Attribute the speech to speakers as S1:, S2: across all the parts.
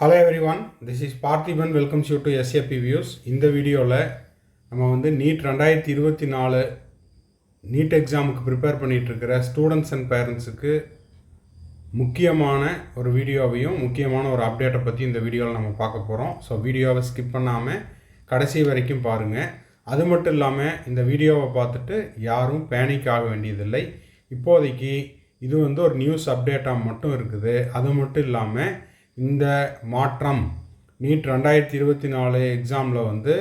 S1: Hello everyone this is Parthiban welcomes you to SAP views இந்த வீடியோவில் நம்ம வந்து நீட் ரெண்டாயிரத்தி இருபத்தி நாலு நீட் எக்ஸாமுக்கு ப்ரிப்பேர் பண்ணிகிட்ருக்கிற ஸ்டூடெண்ட்ஸ் அண்ட் பேரண்ட்ஸுக்கு முக்கியமான ஒரு வீடியோவையும் முக்கியமான ஒரு அப்டேட்டை பற்றி இந்த வீடியோவில் நம்ம பார்க்க போகிறோம் ஸோ வீடியோவை ஸ்கிப் பண்ணாமல் கடைசி வரைக்கும் பாருங்கள் அது மட்டும் இல்லாமல் இந்த வீடியோவை பார்த்துட்டு யாரும் பேனிக் ஆக வேண்டியதில்லை. இப்போதைக்கு இது வந்து ஒரு நியூஸ் அப்டேட்டாக மட்டும் இருக்குது. அது மட்டும் இல்லாமல் இந்த மாற்றம் நீட் ரெண்டாயிரத்தி இருபத்தி நாலு எக்ஸாமில் வந்து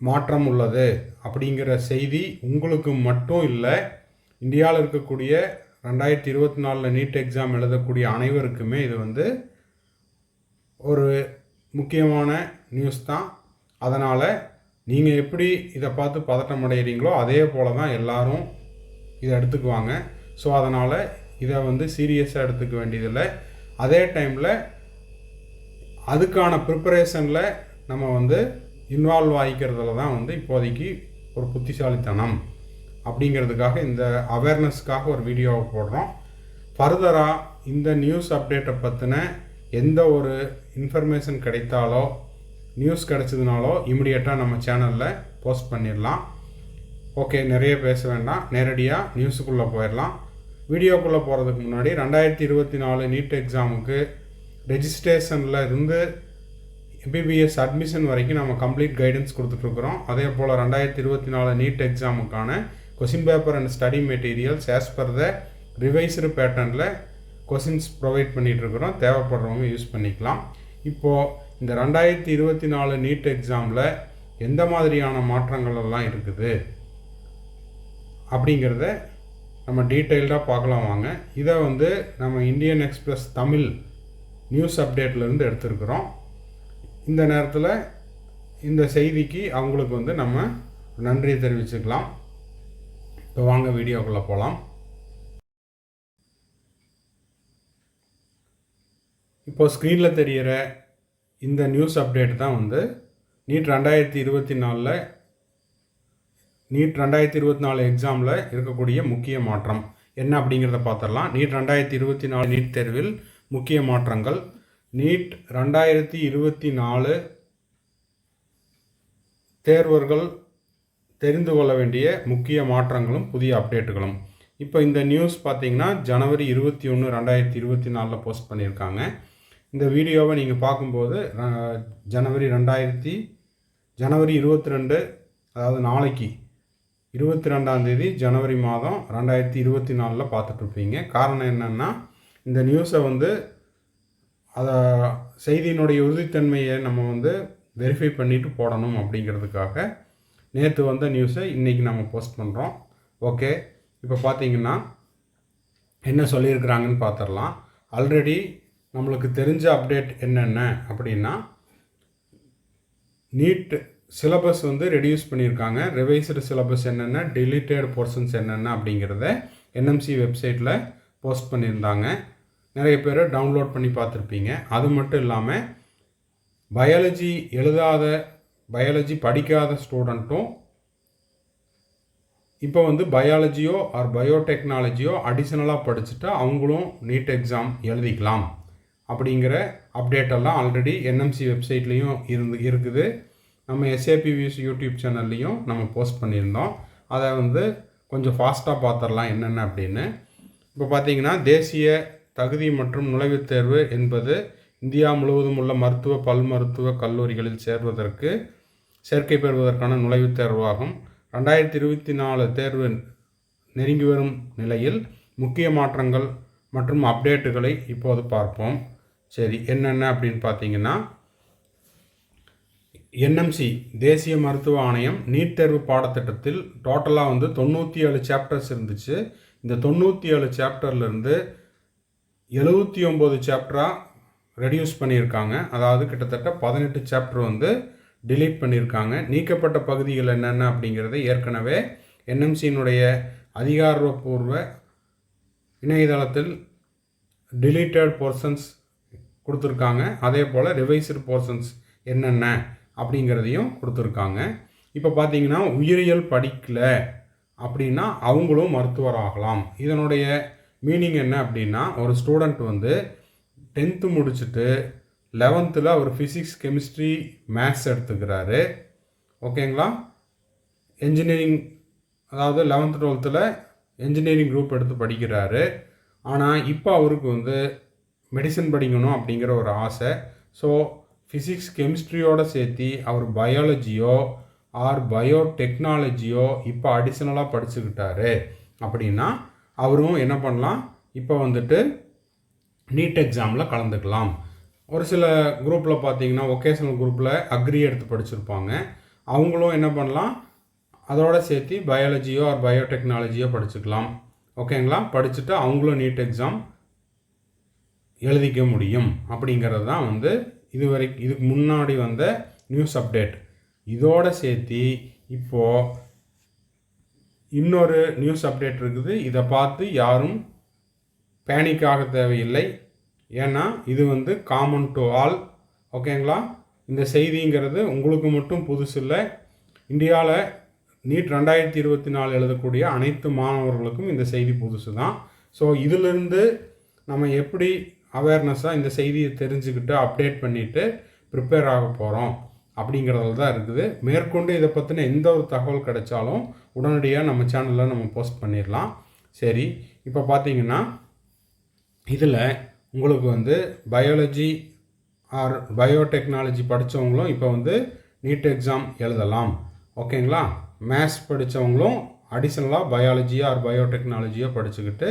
S1: மாற்றம் உள்ளது அப்படிங்கிற செய்தி உங்களுக்கு மட்டும் இல்லை இந்தியாவில் இருக்கக்கூடிய ரெண்டாயிரத்தி இருபத்தி நாலில் நீட் எக்ஸாம் எழுதக்கூடிய அனைவருக்குமே இது வந்து ஒரு முக்கியமான நியூஸ் தான். அதனால் நீங்கள் எப்படி இதை பார்த்து பதட்டம் அடைகிறீங்களோ அதே போல் தான் எல்லோரும் இதை எடுத்துக்குவாங்க. ஸோ அதனால் இதை வந்து சீரியஸாக எடுத்துக்க வேண்டியதில்லை. அதே டைமில் அதுக்கான ப்ரிப்பரேஷனில் நம்ம வந்து இன்வால்வ் ஆகிக்கிறதுல தான் வந்து இப்போதைக்கு ஒரு புத்திசாலித்தனம் அப்படிங்கிறதுக்காக இந்த அவேர்னஸ்க்காக ஒரு வீடியோவை போடுறோம். ஃபர்தராக இந்த நியூஸ் அப்டேட்டை பற்றின எந்த ஒரு இன்ஃபர்மேஷன் கிடைத்தாலோ நியூஸ் கிடைச்சதுனாலோ இமிடியேட்டாக நம்ம சேனலில் போஸ்ட் பண்ணிடலாம். ஓகே நிறைய பேச வேண்டாம். நேரடியாக நியூஸுக்குள்ளே போயிடலாம். வீடியோக்குள்ளே போகிறதுக்கு முன்னாடி ரெண்டாயிரத்தி இருபத்தி நாலு நீட் எக்ஸாமுக்கு ரெஜிஸ்ட்ரேஷனில் இருந்து எம்பிபிஎஸ் அட்மிஷன் வரைக்கும் நம்ம கம்ப்ளீட் கைடன்ஸ் கொடுத்துட்ருக்குறோம் அதே போல் ரெண்டாயிரத்தி இருபத்தி நாலு NEET எக்ஸாமுக்கான question paper and study materials as per the revised பேட்டர்னில் கொஷின்ஸ் ப்ரொவைட் பண்ணிகிட்ருக்குறோம் தேவைப்படுறவங்க யூஸ் பண்ணிக்கலாம். இப்போது இந்த ரெண்டாயிரத்தி இருபத்தி நாலு நீட் எக்ஸாமில் எந்த மாதிரியான மாற்றங்கள் எல்லாம் இருக்குது? அப்படிங்கிறத நம்ம டீட்டெயில்டாக பார்க்கலாம் வாங்க. இதை வந்து நம்ம இந்தியன் எக்ஸ்பிரஸ் தமிழ் நியூஸ் அப்டேட்லேருந்து எடுத்திருக்கிறோம். இந்த நேரத்தில் இந்த செய்திக்கு அவங்களுக்கு வந்து நம்ம நன்றியை தெரிவிச்சுக்கலாம். இப்போ வாங்க வீடியோக்குள்ளே போகலாம் இப்போ ஸ்க்ரீனில் தெரிகிற இந்த நியூஸ் அப்டேட் தான் வந்து நீட் ரெண்டாயிரத்தி இருபத்தி நாலில் நீட் ரெண்டாயிரத்தி இருபத்தி நாலு எக்ஸாமில் இருக்கக்கூடிய முக்கிய மாற்றம். என்ன அப்படிங்கிறத பார்த்துடலாம். நீட் ரெண்டாயிரத்தி இருபத்தி நாலு நீட் தேர்வில் முக்கிய மாற்றங்கள். நீட் ரெண்டாயிரத்தி இருபத்தி நாலு தேர்வர்கள் தெரிந்து கொள்ள வேண்டிய முக்கிய மாற்றங்களும் புதிய அப்டேட்டுகளும் இப்போ இந்த நியூஸ் பார்த்தீங்கன்னா ஜனவரி இருபத்தி ஒன்று ரெண்டாயிரத்தி இருபத்தி நாலில் போஸ்ட் பண்ணியிருக்காங்க. இந்த வீடியோவை நீங்கள் பார்க்கும்போது ஜனவரி ரெண்டாயிரத்தி ஜனவரி இருபத்தி ரெண்டு அதாவது நாளைக்கு இருபத்தி ரெண்டாம் தேதி ஜனவரி மாதம் ரெண்டாயிரத்தி இருபத்தி நாலில் பார்த்துட்ருப்பீங்க. காரணம் என்னென்னா இந்த நியூஸை வந்து அதை செய்தியினுடைய உறுதித்தன்மையை நம்ம வந்து வெரிஃபை பண்ணிவிட்டு போடணும் அப்படிங்கிறதுக்காக நேற்று வந்த நியூஸை இன்றைக்கி நம்ம போஸ்ட் பண்ணுறோம் ஓகே இப்போ பார்த்தீங்கன்னா என்ன சொல்லியிருக்கிறாங்கன்னு பார்த்துடலாம் ஆல்ரெடி நம்மளுக்கு தெரிஞ்ச அப்டேட் என்னென்ன அப்படின்னா நீட் சிலபஸ் வந்து ரெடியூஸ் பண்ணியிருக்காங்க. ரிவைஸ்டு சிலபஸ் என்னென்ன டிலீட்டட் போர்ஷன்ஸ் என்னென்ன அப்படிங்கிறத என்எம்சி வெப்சைட்டில் போஸ்ட் பண்ணியிருந்தாங்க. நிறைய பேர் டவுன்லோட் பண்ணி பார்த்துருப்பீங்க. அது மட்டும் இல்லாமல் பயாலஜி எழுதாத பயாலஜி படிக்காத ஸ்டூடெண்ட்டும் இப்போ வந்து பயாலஜியோ ஆர் பயோடெக்னாலஜியோ அடிஷ்னலாக படிச்சுட்டு அவங்களும் நீட் எக்ஸாம் எழுதிக்கலாம். அப்படிங்கிற அப்டேட்டெல்லாம் ஆல்ரெடி என்எம்சி வெப்சைட்லேயும் இருந்து இருக்குது. நம்ம எஸ்ஏபி வியூஸ் யூடியூப் சேனல்லையும் நம்ம போஸ்ட் பண்ணியிருந்தோம். அதை வந்து கொஞ்சம் ஃபாஸ்ட்டாக பார்த்துடலாம் என்னென்ன அப்படின்னு. இப்போ பார்த்தீங்கன்னா தேசிய தகுதி மற்றும் நுழைவுத் தேர்வு என்பது இந்தியா முழுவதும் உள்ள மருத்துவ பல் மருத்துவ கல்லூரிகளில் சேர்வதற்கு சேர்க்கை பெறுவதற்கான நுழைவுத் தேர்வாகும். ரெண்டாயிரத்தி இருபத்தி நாலு தேர்வு நெருங்கி வரும் நிலையில் முக்கிய மாற்றங்கள் மற்றும் அப்டேட்டுகளை இப்போது பார்ப்போம். சரி என்னென்ன அப்படின்னு பார்த்தீங்கன்னா என்எம்சி தேசிய மருத்துவ ஆணையம் நீட் தேர்வு பாடத்திட்டத்தில் டோட்டலாக வந்து தொண்ணூற்றி ஏழு சாப்டர்ஸ் இருந்துச்சு. இந்த தொண்ணூற்றி ஏழு சாப்டர்லேருந்து எழுபத்தி ஒம்பது சாப்டராக ரெடியூஸ் பண்ணியிருக்காங்க. அதாவது கிட்டத்தட்ட பதினெட்டு சாப்டர் வந்து டிலீட் பண்ணியிருக்காங்க. நீக்கப்பட்ட பகுதிகள் என்னென்ன அப்படிங்கிறத ஏற்கனவே என்எம்சியினுடைய அதிகாரப்பூர்வ இணையதளத்தில் டிலீட்டட் போர்ஷன்ஸ் கொடுத்துருக்காங்க. அதே போல் ரிவைஸ்டு போர்ஷன்ஸ் என்னென்ன அப்படிங்கிறதையும் கொடுத்துருக்காங்க. இப்போ பார்த்தீங்கன்னா உயிரியல் படிக்கல அப்படின்னா அவங்களும் மருத்துவர் ஆகலாம். இதனுடைய மீனிங் என்ன அப்படின்னா ஒரு ஸ்டூடெண்ட் வந்து டென்த்து முடிச்சுட்டு லெவன்த்தில் அவர் ஃபிசிக்ஸ் கெமிஸ்ட்ரி மேத்ஸ் எடுத்துக்கிறாரு. ஓகேங்களா என்ஜினியரிங் அதாவது லெவன்த்து டுவெல்த்தில் என்ஜினியரிங் குரூப் எடுத்து படிக்கிறாரு. ஆனால் இப்போ அவருக்கு வந்து மெடிசன் படிக்கணும் அப்படிங்கிற ஒரு ஆசை. ஸோ ஃபிசிக்ஸ் கெமிஸ்ட்ரியோடு சேர்த்து அவர் பயாலஜியோ ஆர் பயோடெக்னாலஜியோ இப்போ அடிஷ்னலாக படிச்சுக்கிட்டாரு. அப்படின்னா அவரும் என்ன பண்ணலாம்? இப்போ வந்துட்டு நீட் எக்ஸாமில் கலந்துக்கலாம். ஒரு சில குரூப்பில் பார்த்தீங்கன்னா ஒகேஷனல் குரூப்பில் அக்ரி எடுத்து படிச்சிருப்பாங்க. அவங்களும் என்ன பண்ணலாம்? அதோடு சேர்த்து பயாலஜியோ ஆர் பயோடெக்னாலஜியோ படிச்சுக்கலாம். ஓகேங்களா படிச்சுட்டு அவங்களும் நீட் எக்ஸாம் எழுதிக்க முடியும். அப்படிங்கிறது தான் வந்து இதுவரை இதுக்கு முன்னாடி வந்த நியூஸ் அப்டேட் இதோடு சேர்த்து இப்போது இன்னொரு நியூஸ் அப்டேட் இருக்குது. இதை பார்த்து யாரும் பேனிக் ஆக தேவையில்லை. ஏன்னா இது வந்து காமன் டு ஆல் ஓகேங்களா இந்த செய்திங்கிறது உங்களுக்கு மட்டும் புதுசு இல்லை. இந்தியாவில் நீட் ரெண்டாயிரத்தி இருபத்தி நாலு எழுதக்கூடிய அனைத்து மாணவர்களுக்கும் இந்த செய்தி புதுசு தான் ஸோ இதிலிருந்து நம்ம எப்படி அவேர்னஸாக இந்த செய்தியை தெரிஞ்சுக்கிட்டு அப்டேட் பண்ணிவிட்டு ப்ரிப்பேர் ஆக போகிறோம் அப்படிங்கிறதுல தான் இருக்குது. மேற்கொண்டு இதை பற்றின எந்த ஒரு தகவல் கிடைச்சாலும் உடனடியாக நம்ம சேனலில் நம்ம போஸ்ட் பண்ணிடலாம். சரி இப்போ பார்த்தீங்கன்னா இதில் உங்களுக்கு வந்து பயாலஜி ஆர் பயோடெக்னாலஜி படித்தவங்களும் இப்போ வந்து நீட் எக்ஸாம் எழுதலாம். ஓகேங்களா? மேத்ஸ் படித்தவங்களும் அடிஷ்னலாக பயாலஜியாக ஆர் பயோடெக்னாலஜியோ படிச்சுக்கிட்டு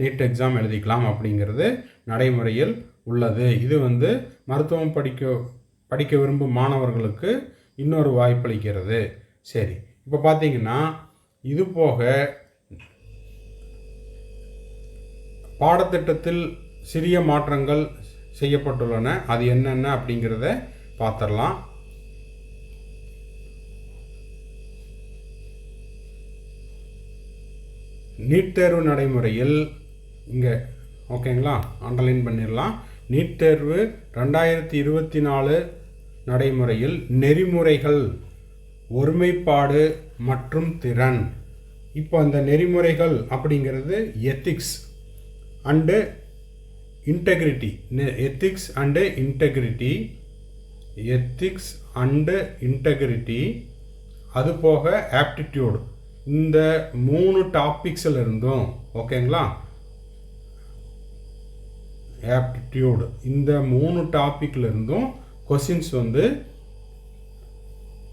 S1: நீட் எக்ஸாம் எழுதிக்கலாம் அப்படிங்கிறது நடைமுறையில் உள்ளது. இது வந்து மருத்துவம் படிக்க படிக்க விரும்பும் மாணவர்களுக்கு இன்னொரு வாய்ப்பளிக்கிறது. சரி இப்போ பார்த்தீங்கன்னா இது போக பாடத்திட்டத்தில் சிறிய மாற்றங்கள் செய்யப்பட்டுள்ளன. அது என்னென்ன அப்படிங்கிறத பார்த்துடலாம் நீட் தேர்வு நடைமுறையில் இங்கே. ஓகேங்களா? அண்டர்லைன் பண்ணிடலாம். நீட் தேர்வு ரெண்டாயிரத்தி இருபத்தி நாலு நடைமுறையில் நெறிமுறைகள் ஒருமைப்பாடு மற்றும் திறன். இப்போ அந்த நெறிமுறைகள் அப்படிங்கிறது ethics and integrity ethics and integrity ethics and integrity அதுபோக ஆப்டிடியூடு இந்த மூணு டாபிக்ஸில் இருந்தும் ஓகேங்களா? ஆப்டிடியூடு இந்த மூணு டாப்பிக்லேருந்தும் கொஷின்ஸ் வந்து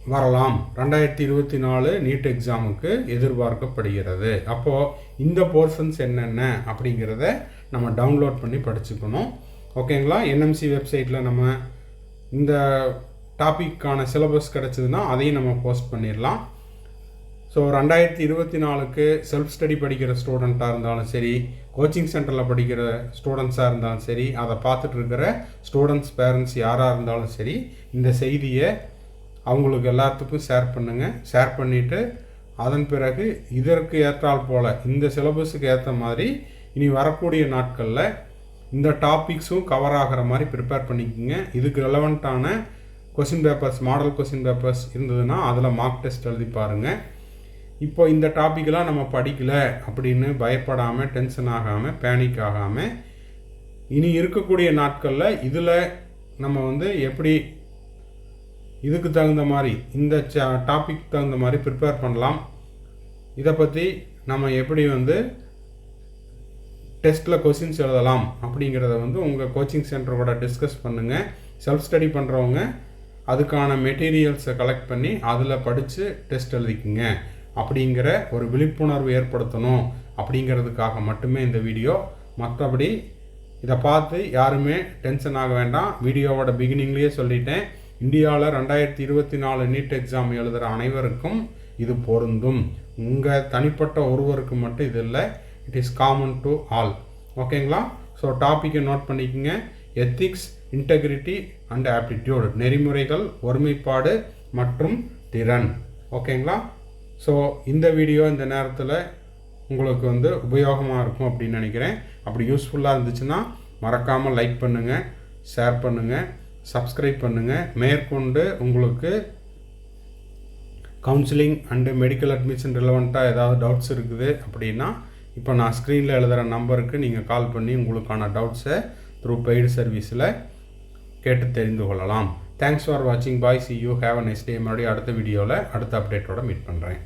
S1: வரலாம். ரெண்டாயிரத்தி இருபத்தி நாலு நீட் எக்ஸாமுக்கு எதிர்பார்க்கப்படுகிறது. அப்போது இந்த போர்ஷன்ஸ் என்னென்ன அப்படிங்கிறத நம்ம டவுன்லோட் பண்ணி படிச்சுக்கணும். ஓகேங்களா என்எம்சி வெப்சைட்டில் நம்ம இந்த டாப்பிக்கான சிலபஸ் கிடச்சிதுன்னா அதையும் நம்ம போஸ்ட் பண்ணிடலாம். ஸோ ரெண்டாயிரத்தி இருபத்தி நாலுக்கு செல்ஃப் ஸ்டடி படிக்கிற ஸ்டூடெண்ட்டாக இருந்தாலும் சரி கோச்சிங் சென்டரில் படிக்கிற ஸ்டூடெண்ட்ஸாக இருந்தாலும் சரி அதை பார்த்துட்டு இருக்கிற ஸ்டூடெண்ட்ஸ் பேரண்ட்ஸ் யாராக இருந்தாலும் சரி இந்த செய்தியை அவங்களுக்கு எல்லாத்துக்கும் ஷேர் பண்ணுங்கள் ஷேர் பண்ணிவிட்டு அதன் பிறகு இதற்கு ஏற்றால் போல் இந்த சிலபஸுக்கு ஏற்ற மாதிரி இனி வரக்கூடிய நாட்களில் இந்த டாபிக்ஸும் கவர் ஆகிற மாதிரி ப்ரிப்பேர் பண்ணிக்கோங்க. இதுக்கு ரெலவெண்ட்டான question papers model question papers இருந்ததுன்னா அதில் மார்க் டெஸ்ட் எழுதி பாருங்கள் இப்போ இந்த டாப்பிக்கெலாம் நம்ம படிக்கலை அப்படின்னு பயப்படாமல் டென்ஷன் ஆகாமல் பேனிக் ஆகாமல் இனி இருக்கக்கூடிய நாட்களில் இதில் நம்ம வந்து எப்படி இதுக்கு தகுந்த மாதிரி இந்த டாபிக் தகுந்த மாதிரி ப்ரிப்பேர் பண்ணலாம். இதை பற்றி நம்ம எப்படி வந்து டெஸ்ட்டில் கொஷின்ஸ் எழுதலாம் அப்படிங்கிறத வந்து உங்கள் கோச்சிங் சென்டரோட டிஸ்கஸ் பண்ணுங்கள் செல்ஃப் ஸ்டடி பண்ணுறவங்க அதுக்கான மெட்டீரியல்ஸை கலெக்ட் பண்ணி அதில் படித்து டெஸ்ட் எழுதிக்குங்க. அப்படிங்கிற ஒரு விழிப்புணர்வு ஏற்படுத்தணும் அப்படிங்கிறதுக்காக மட்டுமே இந்த வீடியோ. மற்றபடி இதை பார்த்து யாருமே டென்ஷன் ஆக வேண்டாம். வீடியோவோட பிகினிங்லேயே சொல்லிட்டேன். இந்தியாவில் ரெண்டாயிரத்தி இருபத்தி நாலு நீட் எக்ஸாம் எழுதுகிற அனைவருக்கும் இது பொருந்தும். உங்கள் தனிப்பட்ட ஒருவருக்கு மட்டும் இது இல்லை it is common to all ஓகேங்களா ஸோ டாப்பிக்கை நோட் பண்ணிக்கோங்க. எத்திக்ஸ் இன்டெகிரிட்டி அண்ட் ஆப்டிடியூட் நெறிமுறைகள் ஒருமைப்பாடு மற்றும் திறன். ஓகேங்களா ஸோ இந்த வீடியோ இந்த நேரத்தில் உங்களுக்கு வந்து உபயோகமாக இருக்கும் அப்படின்னு நினைக்கிறேன். அப்படி யூஸ்ஃபுல்லாக இருந்துச்சுன்னா மறக்காமல் லைக் பண்ணுங்கள் ஷேர் பண்ணுங்கள் சப்ஸ்கிரைப் பண்ணுங்கள் மேற்கொண்டு உங்களுக்கு கவுன்சிலிங் அண்டு மெடிக்கல் அட்மிஷன் ரிலவெண்ட்டாக ஏதாவது டவுட்ஸ் இருக்குது அப்படின்னா இப்போ நான் ஸ்க்ரீனில் எழுதுகிற நம்பருக்கு நீங்கள் கால் பண்ணி உங்களுக்கான டவுட்ஸை த்ரூ பெய்டு சர்வீஸில் கேட்டு தெரிந்து கொள்ளலாம். தேங்க்ஸ் ஃபார் வாட்சிங் bye see you have a next day மறுபடியும் அடுத்த வீடியோவில் அடுத்த அப்டேட்டோட மீட் பண்ணுறேன்